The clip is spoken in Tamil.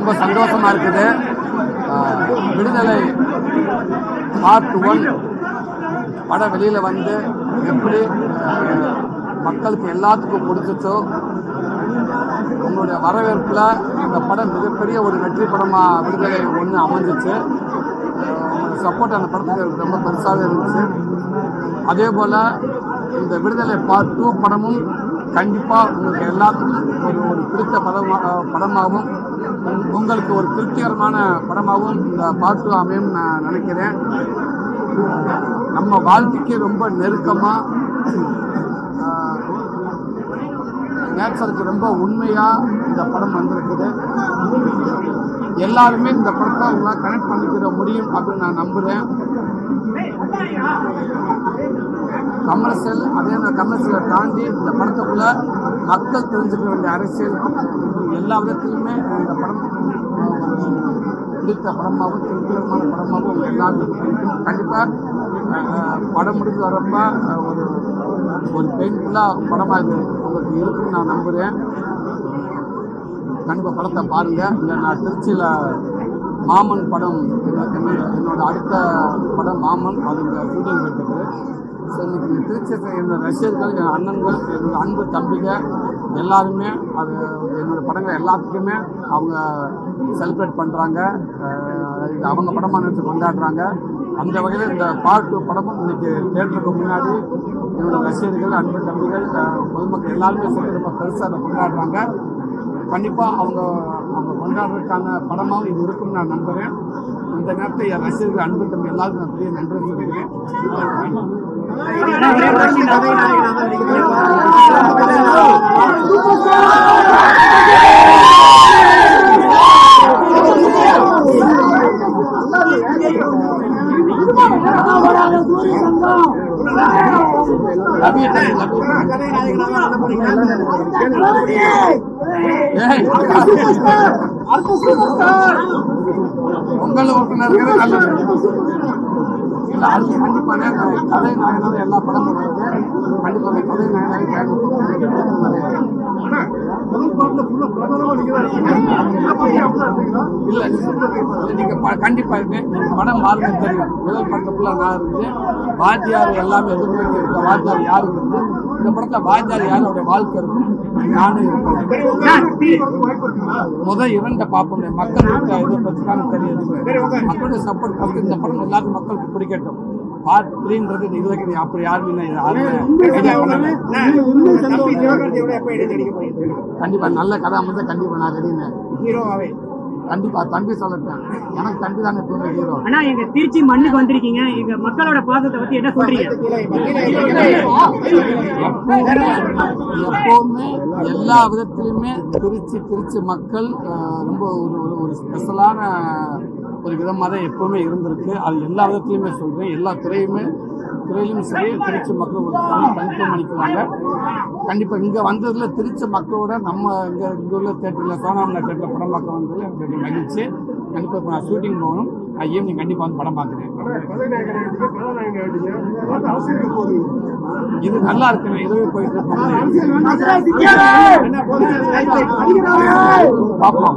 ரொம்ப சந்தோஷமா இருக்குது. விடுதலை பார்ட் ஒன் படம் வெளியில் வந்து எப்படி மக்களுக்கு எல்லாத்துக்கும் பிடிச்சிச்சோ உங்களுடைய வரவேற்பில் இந்த படம் மிகப்பெரிய ஒரு வெற்றி படமாக விடுதலை ஒன்று அமைஞ்சிச்சு. உங்களோட சப்போர்ட் அந்த படத்துக்கு ரொம்ப பெருசாகவே இருந்துச்சு. அதே போல் இந்த விடுதலை பார்ட் டூ படமும் கண்டிப்பாக உங்களுக்கு எல்லாத்துக்கும் ஒரு ஒரு பிடித்த படமாக படமாகவும் உங்களுக்கு ஒரு திருப்திகரமான படமாகவும் இந்த பாட்டு அமையும் நான் நினைக்கிறேன். நம்ம வாழ்க்கைக்கு ரொம்ப நெருக்கமாக நேச்சருக்கு ரொம்ப உண்மையாக இந்த படம் வந்திருக்குது. எல்லாருமே இந்த படத்தை உங்களால் கனெக்ட் பண்ணிக்கிற முடியும் அப்படின்னு நான் நம்புகிறேன் கமர்ஷியல் அதே மாதிரி கமர்ஷியலை தாண்டி இந்த படத்துக்குள்ள மக்கள் தெரிஞ்சுக்க வேண்டிய அரசியல் எல்லா விதத்திலுமே இந்த படம் ஒரு பிடித்த படமாகவும் திருப்திகரமான படமாகவும் எல்லாருக்கும் பிடிக்கும் கண்டிப்பாக படம் முடிஞ்சு வரப்ப ஒரு ஒரு பெயின்ஃபுல்லாக படமாக இது உங்களுக்கு இருக்குன்னு நான் நம்புகிறேன் கண்டிப்பாக படத்தை பாருங்கள் இல்லை நான் திருச்சியில் மாமன் படம் என்னோட அடுத்த படம் மாமன் அதுங்க ஷூட்டிங் எடுத்துருக்கு ஸோ இன்னைக்கு திருச்சியை சேர்ந்த ரசிகர்கள் என் அண்ணன்கள் என்னோட அன்பு தம்பிக எல்லாருமே அது என்னோடய படங்கள் எல்லாத்துக்குமே அவங்க செலிப்ரேட் பண்ணுறாங்க இது அவங்க படமாக நினச்சி கொண்டாடுறாங்க. அந்த வகையில் இந்த பார்ட் டூ படமும் இன்னைக்கு தேட்டருக்கு முன்னாடி என்னோடய ரசிகர்கள் அன்பு தம்பிகள் பொதுமக்கள் எல்லாருமே சேர்ந்து ரொம்ப பெருசாக அதை கொண்டாடுறாங்க. கண்டிப்பாக அவங்க அவங்க கொண்டாடுறதுக்கான படமாகவும் இது இருக்கும்னு நான் நம்புகிறேன் இந்த நேரத்தில் என் ரசிகர்கள் அன்பு தம்பி எல்லாருக்கும் நான் பெரிய நன்றி சொல்லிக்கிறேன். ரவி பொங்கல் உறுப்பினர்கள் நல்லது இல்ல அது கண்டிப்பான கதை நாயனால எல்லா படமும் வருது கண்டிப்பா அந்த கதை நாயனாக இல்ல இல்ல, நீங்க கண்டிப்பா இருக்கு படம் பாருங்க தெரியும். முதல் படத்துக்குள்ள நான் இருந்து வாத்தியார் எல்லாமே இருக்க வாத்தியார் யாருக்கு இருந்து இந்த படத்துல வாத்தியார் வாழ்க்கை இருக்கும் நானும் முதல் இரண்ட பார்ப்போம். மக்கள் இதை பற்றிதான் தெரியுது. மக்களுடைய சப்போர்ட் ஃபர்ஸ்ட் இந்த படம் எல்லாருக்கும் மக்களுக்கு பிடிக்கட்டும். பார்ட் த்ரீன்றது இது வரைக்கும் அப்படி யாருமே யாருமே கண்டிப்பா நல்ல கதை அமைஞ்சா கண்டிப்பா நான் ரெடினேன் கண்டிப்பா தம்பி சொல்லட்டேன் எனக்கு தம்பி தானே எப்பவுமே ஹீரோ ஆனா எங்க திருச்சி மண்ணுக்கு வந்திருக்கீங்க. எங்க மக்களோட பாசத்தை பத்தி என்ன சொல்றீங்க? எப்பவுமே எல்லா விதத்திலுமே திருச்சி திருச்சி மக்கள் ரொம்ப ஒரு- ஒரு ஸ்பெஷலான ஒரு விதமாக தான் எப்போவுமே இருந்திருக்கு. அது எல்லா விதத்துலையுமே சொல்கிறேன் எல்லா துறையுமே துறையிலும் சரி திருச்சி மக்கள் ஒரு தனி தனித்துவம் அளிக்கிறாங்க கண்டிப்பாக இங்கே வந்ததில் திருச்சி மக்களோட நம்ம இங்கே இங்கே உள்ள தேட்டரில் சோனாமனா தேட்டரில் படம் பார்க்க வந்ததில் எனக்கு மகிழ்ச்சி. கண்டிப்பாக இப்போ நான் ஷூட்டிங் போகணும். நான் ஈவினிங் கண்டிப்பா வந்து படம் பார்க்குறேன். இது நல்லா இருக்குங்க இதுவே போயிட்டு பார்ப்போம்.